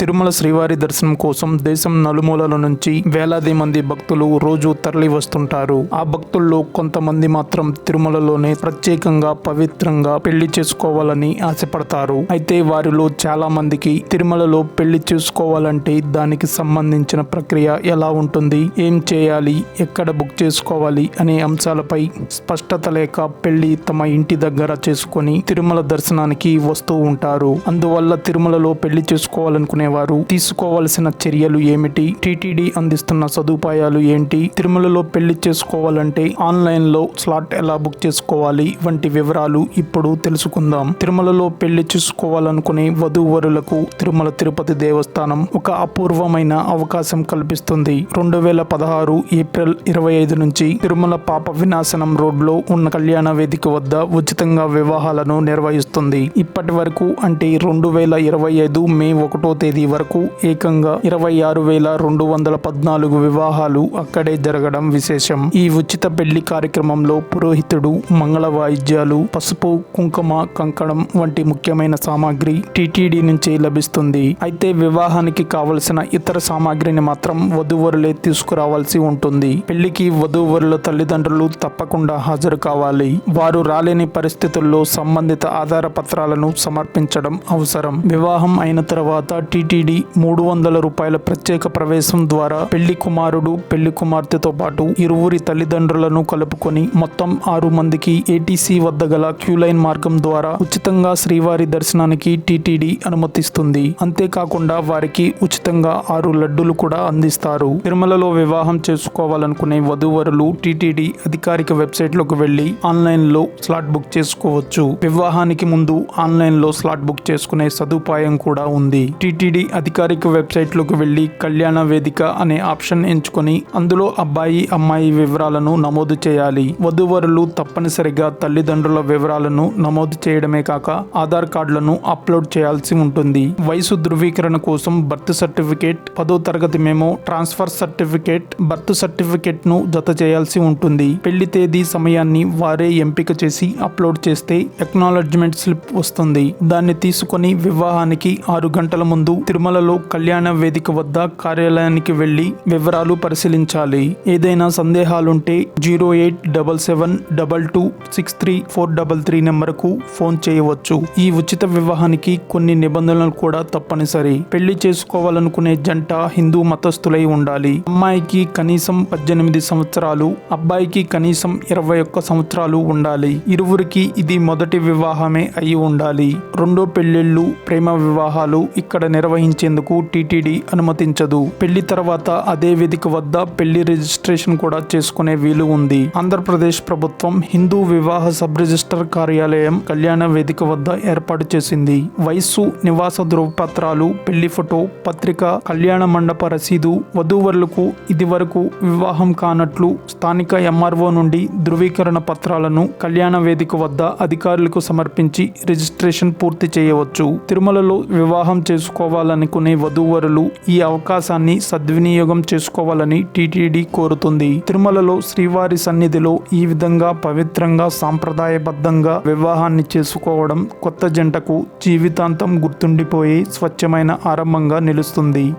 తిరుమల శ్రీవారి దర్శనం కోసం దేశం నలుమూలల నుంచి వేలాది మంది భక్తులు రోజు తరలి వస్తుంటారు ఆ భక్తుల్లో కొంతమంది మాత్రం తిరుమలలోనే ప్రత్యేకంగా పవిత్రంగా పెళ్ళి చేసుకోవాలని ఆశపడతారు. అయితే వారిలో చాలా మందికి తిరుమలలో పెళ్ళి చేసుకోవాలంటే దానికి సంబంధించిన ప్రక్రియ ఎలా ఉంటుంది? ఏం చేయాలి? ఎక్కడ బుక్ చేసుకోవాలి? అనే అంశాలపై స్పష్టత లేక పెళ్ళి తమ ఇంటి దగ్గర చేసుకొని తిరుమల దర్శనానికి వస్తూ ఉంటారు. అందువల్ల తిరుమలలో పెళ్ళి చేసుకోవాలనుకునే వారు తీసుకోవాల్సిన చర్యలు ఏమిటి? టీటీడీ అందిస్తున్న సదుపాయాలు ఏంటి? తిరుమలలో పెళ్ళి చేసుకోవాలంటే ఆన్లైన్లో స్లాట్ ఎలా బుక్ చేసుకోవాలి? వంటి వివరాలు ఇప్పుడు తెలుసుకుందాం. తిరుమలలో పెళ్ళి చేసుకోవాలనుకునే వధూవరులకు తిరుమల తిరుపతి దేవస్థానం ఒక అపూర్వమైన అవకాశం కల్పిస్తుంది. రెండు వేల పదహారు ఏప్రిల్ ఇరవై ఐదు నుంచి తిరుమల పాప వినాశనం రోడ్లో ఉన్న కళ్యాణ వేదిక వద్ద ఉచితంగా వివాహాలను నిర్వహిస్తుంది. ఇప్పటి వరకు అంటే రెండు వేల ఇరవై ఐదు మే ఒకటో తేదీ వరకు ఏకంగా ఇరవై ఆరు వేల రెండు వందల పద్నాలుగు వివాహాలు అక్కడే జరగడం విశేషం. ఈ ఉచిత పెళ్ళి కార్యక్రమంలో పురోహితుడు మంగళ వాయిద్యాలు పసుపు కుంకుమ కంకణం వంటి ముఖ్యమైన సామాగ్రి టిటిడి నుంచి లభిస్తుంది. అయితే వివాహానికి కావలసిన ఇతర సామాగ్రిని మాత్రం వధూవరులే తీసుకురావాల్సి ఉంటుంది. పెళ్ళికి వధూవరుల తల్లిదండ్రులు తప్పకుండా హాజరు కావాలి. వారు రాలేని పరిస్థితుల్లో సంబంధిత ఆధార పత్రాలను సమర్పించడం అవసరం. వివాహం అయిన తర్వాత టిటిడి మూడు వందల రూపాయల ప్రత్యేక ప్రవేశం ద్వారా పెళ్ళి కుమారుడు పెళ్ళి కుమార్తెతో పాటు ఇరువురి తల్లిదండ్రులను కలుపుకొని మొత్తం ఆరు మందికి ఏటీసీ వద్ద గల క్యూలైన్ మార్గం ద్వారా ఉచితంగా శ్రీవారి దర్శనానికి టీటీడీ అనుమతిస్తుంది. అంతేకాకుండా వారికి ఉచితంగా ఆరు లడ్డూలు కూడా అందిస్తారు. తిరుమలలో వివాహం చేసుకోవాలనుకునే వధూవరులు టీటీడీ అధికారిక వెబ్సైట్లోకి వెళ్ళి ఆన్లైన్లో స్లాట్ బుక్ చేసుకోవచ్చు. వివాహానికి ముందు ఆన్లైన్లో స్లాట్ బుక్ చేసుకునే సదుపాయం కూడా ఉంది. టీటీడీ అధికారిక వెబ్సైట్లోకి వెళ్ళి కళ్యాణ వేదిక అనే ఆప్షన్ ఎంచుకొని అందులో అబ్బాయి అమ్మాయి వివరాలను నమోదు చేయాలి. వధూవరులు తప్పనిసరిగా తల్లిదండ్రుల వివరాలను నమోదు చేయడమే కాక ఆధార్ కార్డులను అప్లోడ్ చేయాల్సి ఉంటుంది. వయసు ధృవీకరణ కోసం బర్త్ సర్టిఫికేట్ పదో తరగతి మేము ట్రాన్స్ఫర్ సర్టిఫికేట్ బర్త్ సర్టిఫికేట్ను జత చేయాల్సి ఉంటుంది. పెళ్ళి తేదీ సమయాన్ని వారే ఎంపిక చేసి అప్లోడ్ చేస్తే ఎక్నాలజ్మెంట్ స్లిప్ వస్తుంది. దాన్ని తీసుకొని వివాహానికి ఆరు గంటల ముందు తిరుమలలో కళ్యాణ వేదిక వద్ద కార్యాలయానికి వెళ్ళి వివరాలు పరిశీలించాలి. ఏదైనా సందేహాలుంటే zero eight double seven double two six three four double three నెంబర్కు ఫోన్ చేయవచ్చు. ఈ ఉచిత వివాహానికి కొన్ని నిబంధనలు కూడా తప్పనిసరి. పెళ్ళి చేసుకోవాలనుకునే జంట హిందూ మతస్థులై ఉండాలి. అమ్మాయికి కనీసం పద్దెనిమిది సంవత్సరాలు అబ్బాయికి కనీసం ఇరవై ఒక్క సంవత్సరాలు ఉండాలి. ఇరువురికి ఇది మొదటి వివాహమే అయి ఉండాలి. రెండో పెళ్ళిళ్ళు ప్రేమ వివాహాలు ఇక్కడ నిర్వహించేందుకు టీటీడీ అనుమతించదు. పెళ్ళి తర్వాత అదే వేదిక వద్ద పెళ్ళి రిజిస్ట్రేషన్ కూడా చేసుకునే వీలు ఉంది. ఆంధ్రప్రదేశ్ ప్రభుత్వం హిందూ వివాహ సబ్ రిజిస్టర్ కార్యాలయం కళ్యాణ వేదిక వద్ద ఏర్పాటు చేసింది. వయస్సు నివాస ధృవపత్రాలు పెళ్ళి ఫోటో పత్రిక కళ్యాణ మండప రసీదు వధూవరులకు ఇది వరకు వివాహం కానట్లు స్థానిక ఎంఆర్ఓ నుండి ధృవీకరణ పత్రాలను కళ్యాణ వేదిక వద్ద అధికారులకు సమర్పించి రిజిస్ట్రేషన్ పూర్తి చేయవచ్చు. తిరుమలలో వివాహం చేసుకోవాలనుకునే వధూవరులు ఈ అవకాశాన్ని సద్వినియోగం చేసుకోవాలని టీటీడీ కోరుతుంది. తిరుమలలో శ్రీవారి సన్నిధిలో ఈ విధంగా పవిత్రంగా సాంప్రదాయబద్ధంగా వివాహాన్ని చేసుకోవడం కొత్త జంటకు జీవితాంతం గుర్తుండిపోయే స్వచ్ఛమైన ఆరంభంగా నిలుస్తుంది.